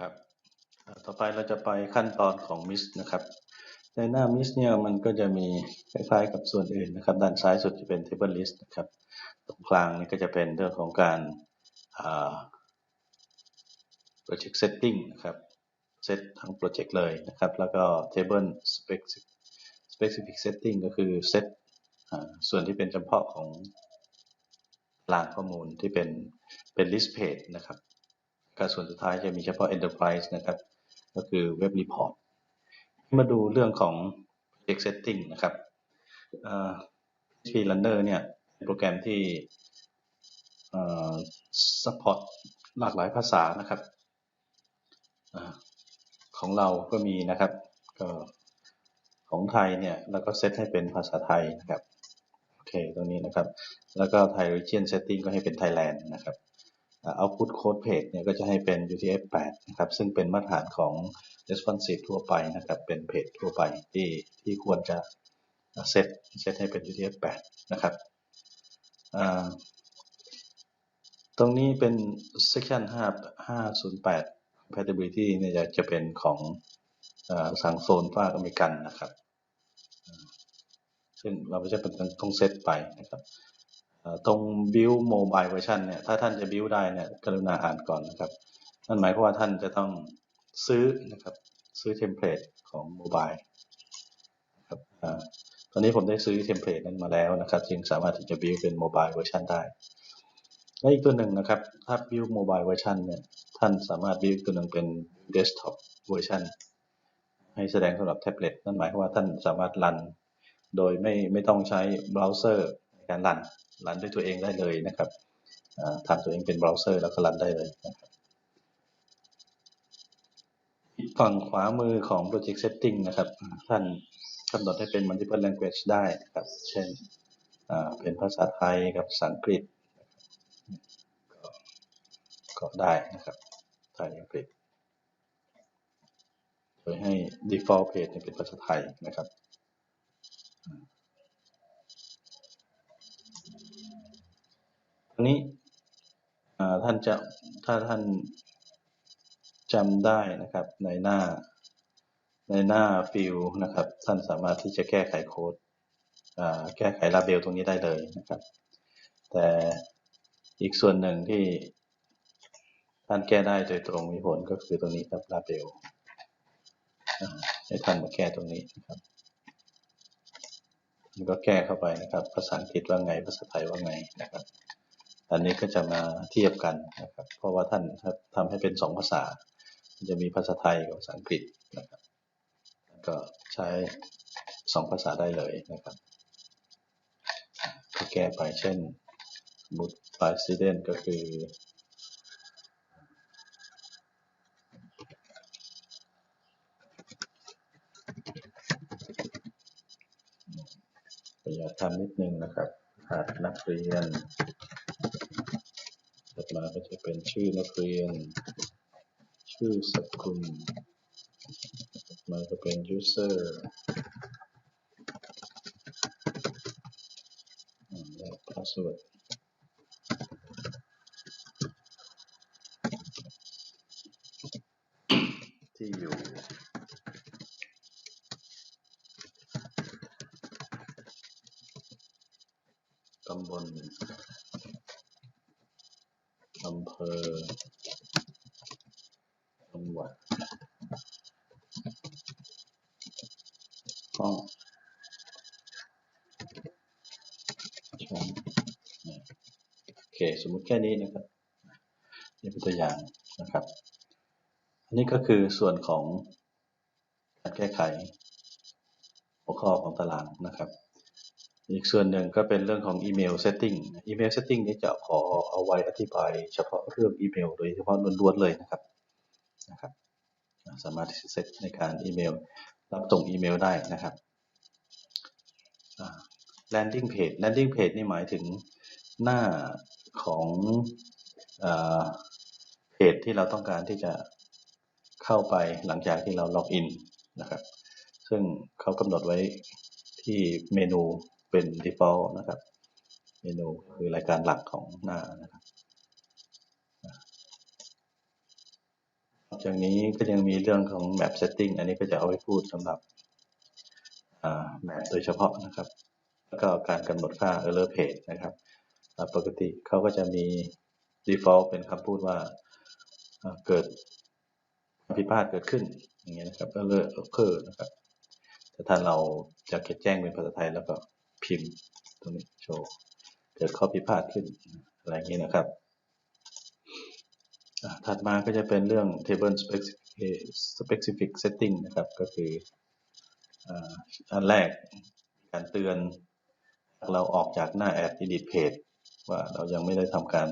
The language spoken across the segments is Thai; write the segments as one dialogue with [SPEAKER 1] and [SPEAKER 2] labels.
[SPEAKER 1] ครับต่อไปเราจะไปขั้นตอนของ MIS นะครับ ในหน้า MIS เนี่ยมันก็จะมีคล้ายๆกับส่วนอื่นนะครับ ด้านซ้ายสุดจะเป็น Table List นะครับ ตรงกลางนี่ก็จะเป็นเรื่องของการ Project Setting นะครับ เซตทั้งโปรเจกต์เลยนะครับ แล้วก็ Table Specific Specific Setting ก็คือเซตส่วนที่เป็นเฉพาะของตารางข้อมูลที่เป็นเป็น list page นะครับ ก็ส่วนสุดท้ายจะมีเฉพาะ Enterprise นะครับ ก็คือ Web Report มาดูเรื่องของ Project Setting นะครับเอ่อ PHP Runner เนี่ยเป็นโปรแกรมที่ support หลากหลายภาษานะครับอของเราก็มีนะครับก็ของไทยเนี่ยเราก็เซตให้เป็นภาษาไทยนะครับ โอเคตรงนี้นะครับ แล้วก็ Thai Region Setting ก็ให้เป็น Thailand นะครับ Output Code Page เนี่ยก็จะให้เป็น UTF-8 นะครับ ซึ่งเป็นมาตรฐานของ Responsive ทั่วไปนะครับ เป็นเพจทั่วไปที่ที่ควรจะเซตเซตให้เป็น UTF-8 นะครับตรงนี้เป็น section 5 508 compatibility เนี่ยจะจะเป็นของอสังโซนภาคอเมริกันนะครับ ซึ่งเราไม่ใช่เป็นต้องเซตไปนะครับ ตรง build mobile version เนี่ย ถ้าท่านจะ build ได้เนี่ย กรุณาอ่านก่อนนะครับ นั่นหมายความว่าท่านจะต้องซื้อนะครับ ซื้อเทมเพลตของโมบายครับตอนนี้ผมได้ซื้อเทมเพลตนั้นมาแล้วนะครับจึงสามารถที่จะ build เป็นโมบายเวอร์ชันได้ และอีกตัวหนึ่งนะครับ ถ้า build mobile version เนี่ย ท่านสามารถ build ตัวหนึ่งเป็น desktop version ให้แสดงสำหรับแท็บเล็ตนั่นหมายความว่าท่านสามารถรัน โดยไม่ไม่ต้องใช้เบราว์เซอร์ในการรัน รันด้วยตัวเองได้เลยนะครับอ่าทำตัวเองเป็นเบราว์เซอร์แล้วก็รันได้เลยนะครับฝั่งขวามือของ project setting นะครับ ท่านกำหนดให้เป็น multiple language ได้นะครับ เช่นเป็นภาษาไทยกับภาษาอังกฤษก็ก็ได้นะครับไทยอังกฤษโดยให้ default page เนี่ยเป็นภาษาไทยนะครับ นี้ท่านจะถ้าท่านจำได้นะครับในหน้าในหน้าฟิลนะครับ ท่านสามารถที่จะแก้ไขโค้ดแก้ไขลาเบลตรงนี้ได้เลยนะครับ แต่อีกส่วนหนึ่งที่ท่านแก้ได้โดยตรงมีผลก็คือตรงนี้ครับลาเบลให้ท่านมาแก้ตรงนี้นะครับมันก็แก้เข้าไปนะครับ ภาษาอังกฤษว่าไงภาษาไทยว่าไงนะครับ อันนี้ก็จะมาเทียบกันนะครับ เพราะว่าท่านทำให้เป็นสองภาษา จะมีภาษาไทยกับภาษาอังกฤษนะครับ ก็ใช้สองภาษาได้เลยนะครับก็แก้ไปเช่นสมมุติ president ก็คือประหยัดทำนิดนึงนะครับขาดนักเรียน ถัดมาก็จะเป็นชื่อนักเรียน ชื่อสกุลถัดมาก็เป็น user อ่าและ password ที่อยู่ตำบล อำเภอ จังหวัดห้องช่โอเค สมมุติแค่นี้นะครับ นี่เป็นตัวอย่างนะครับ อันนี้ก็คือส่วนของการแก้ไข หัวข้อของตารางนะครับ อีกส่วนหนึ่งก็เป็นเรื่องของอีเมลเซตติ้งอีเมลเซตติ้งนี้จะขอเอาไว้อธิบายเฉพาะเรื่องอีเมลโดยเฉพาะล้วนๆเลยนะครับนะครับสามารถเซตในการอีเมลรับส่งอีเมลได้นะครับ landing page landing page นี่หมายถึงหน้าของเพจที่เราต้องการที่จะเข้าไปหลังจากที่เราล็อกอินนะครับ ซึ่งเขากำหนดไว้ที่เมนู เป็น default นะครับ เมนูคือรายการหลักของหน้านะครับจากนี้ก็ยังมีเรื่องของ map setting อันนี้ก็จะเอาไว้พูดสำหรับอ่า map โดยเฉพาะนะครับ แล้วก็การกำหนดค่า error page นะครับ ปกติเขาก็จะมี default เป็นคำพูดว่าเกิดผิดพลาดเกิดขึ้นอย่างเงี้ยนะครับ error occur นะครับแต่ถ้าเราจะเขียนแจ้งเป็นภาษาไทยแล้วก็ พิมพ์ตรงนี้โชว์ เกิดข้อผิพาดขึ้นอะไรอย่างนี้นะครับถัดมาก็จะเป็นเรื่อง table specific specific setting นะครับ ก็คืออันแรกการเตือนเราออกจากหน้า add edit page ว่าเรายังไม่ได้ทำการ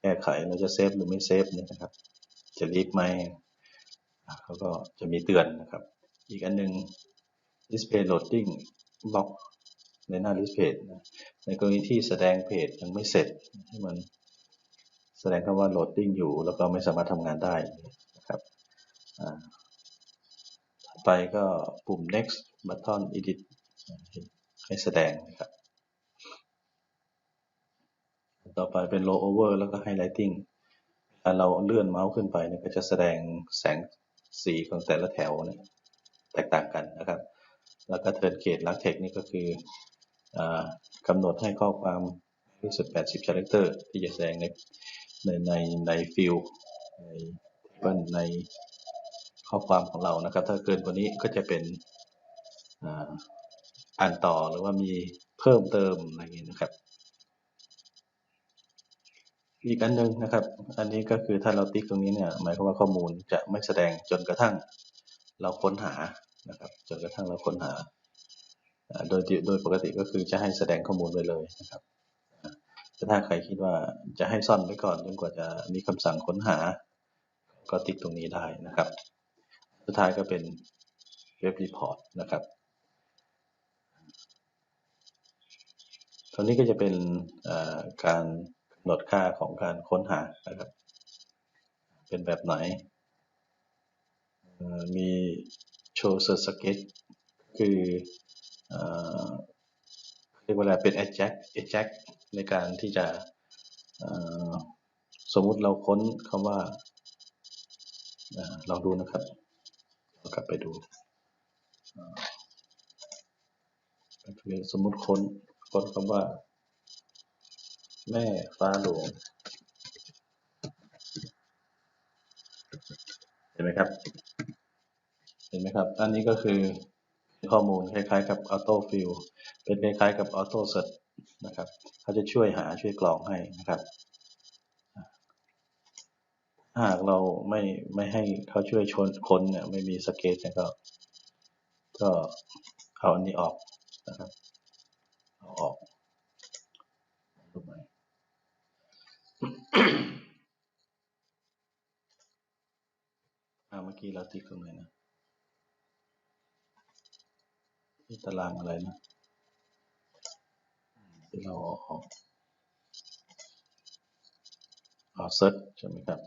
[SPEAKER 1] แก้ไขเราจะเซฟหรือไม่เซฟเนี่ยนะครับ จะรีบไหมเขาก็จะมีเตือนนะครับ อีกอันหนึง display loading block ในหน้า list page นะในกรณีที่แสดงเพจยังไม่เสร็จให้มันแสดงคำว่า loading อยู่ แล้วก็ไม่สามารถทำงานได้นะครับอ่าถัดไปก็ปุ่ม next button edit ให้แสดงนะครับ ต่อไปเป็น row over แล้วก็ highlighting เวลาเราเลื่อนเมาส์ขึ้นไปเนี่ยก็จะแสดงแสงสีของแต่ละแถวเนี่ยแตกต่างกันนะครับ แล้วก็ turn gate large text นี่ก็คือ กำหนดให้ข้อความที่สุด80 character ที่จะแสดงในในในในฟิลใน table ในข้อความของเรานะครับ ถ้าเกินกว่านี้ก็จะเป็นอ่านต่อหรือว่ามีเพิ่มเติมอะไรอย่างนี้นะครับ อีกอันหนึ่งนะครับ อันนี้ก็คือถ้าเราติ๊กตรงนี้เนี่ยหมายความว่าข้อมูลจะไม่แสดงจนกระทั่งเราค้นหานะครับ จนกระทั่งเราค้นหา โดยโดยปกติก็คือจะให้แสดงข้อมูลไว้เลยนะครับแต่ถ้าใครคิดว่าจะให้ซ่อนไว้ก่อนจนกว่าจะมีคำสั่งค้นหา ก็ติ๊กตรงนี้ได้นะครับ สุดท้ายก็เป็นเว็บรีพอร์ตนะครับตอนนี้ก็จะเป็นการกำหนดค่าของการค้นหานะครับ เป็นแบบไหน มี show search sketch คือ เรียกว่าอะไรเป็น ajax ajax ในการที่จะสมมุติเราค้นคำว่าเอ่อลองดูนะครับเรากลับไปดูสมมุติค้นค้นคำว่า แม่ฟ้าหลวงเห็นไหมครับ เห็นไหมครับ อันนี้ก็คือ ข้อมูลคล้ายๆกับ auto fill เป็นคล้ายๆกับ auto search นะครับเขาจะช่วยหาช่วยกรองให้นะครับ หากเราไม่ไม่ให้เขาช่วยชนคนเนี่ยไม่มีสเกตเนี่ยก็ ก็เอาอันนี้ออกนะครับเอาออกรูปใหม่อ่าเมื่อกี้เราติ๊กตรงไหนนะ ที่ตารางอะไรนะที่เราเอาออกเอาเซิร์ชใช่ไหมครับ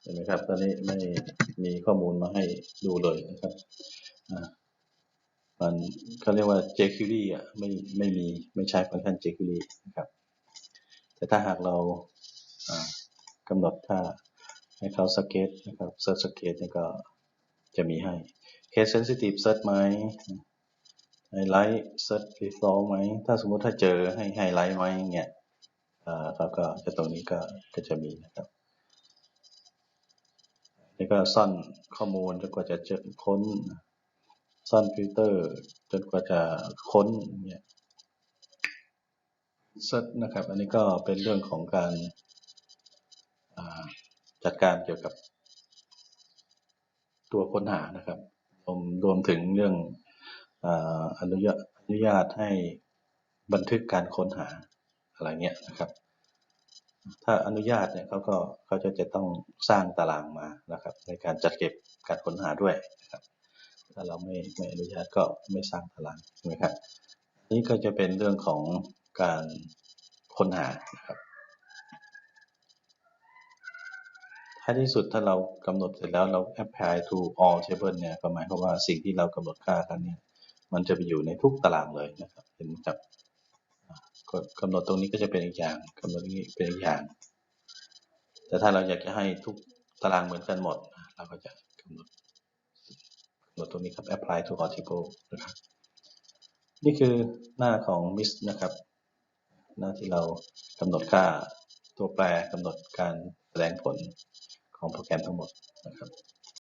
[SPEAKER 1] เห็นไหมครับ ตอนนี้ไม่มีข้อมูลมาให้ดูเลยนะครับมันเขาเรียกว่า jQuery อะไม่ไม่มีไม่ใช้ฟังก์ชัน jQuery นะครับ แต่ถ้าหากเราา กำหนดค่าให้เขาสเกตนะครับ search สเกตเนี่ยก็จะมีให้ case sensitive search ไหม highlight search result ไหมถ้าสมมุติถ้าเจอให้ highlight ไหมเงี้ยอ่าเขาก็จะตรงนี้ก็ก็จะมีนะครับนี่ก็ซ่อนข้อมูลจนกว่าจะเจอค้นซ่อนฟิลเตอร์จนกว่าจะค้นเนี่ยเซตนะครับ อันนี้ก็เป็นเรื่องของการ จัดการเกี่ยวกับตัวค้นหานะครับ รวมรวมถึงเรื่องออนุญาตอนุญาตให้บันทึกการค้นหาอะไรเงี้ยนะครับ ถ้าอนุญาตเนี่ยเขาก็เขาจะจะต้องสร้างตารางมานะครับ ในการจัดเก็บการค้นหาด้วยนะครับถ้าเราไม่ไม่อนุญาตก็ไม่สร้างตารางใช่ไหมครับนี่ก็จะเป็นเรื่องของการค้นหานะครับ ท้ายที่สุดถ้าเรากำหนดเสร็จแล้วเรา apply to all table เนี่ยก็หมายความว่าสิ่งที่เรากำหนดค่ากันเนี่ยมันจะไปอยู่ในทุกตารางเลยนะครับเห็นไหมครับกดกำหนดตรงนี้ก็จะเป็นอีกอย่างกำหนดนี้เป็นอีกอย่าง แต่ถ้าเราอยากจะให้ทุกตารางเหมือนกันหมด เราก็จะกำหนดกำหนดตรงนี้ครับ apply to all table นะครับนี่คือหน้าของ MIS นะครับ หน้าที่เรากำหนดค่าตัวแปรกำหนดการแสดงผล ของโปรแกรมทั้งหมดนะครับ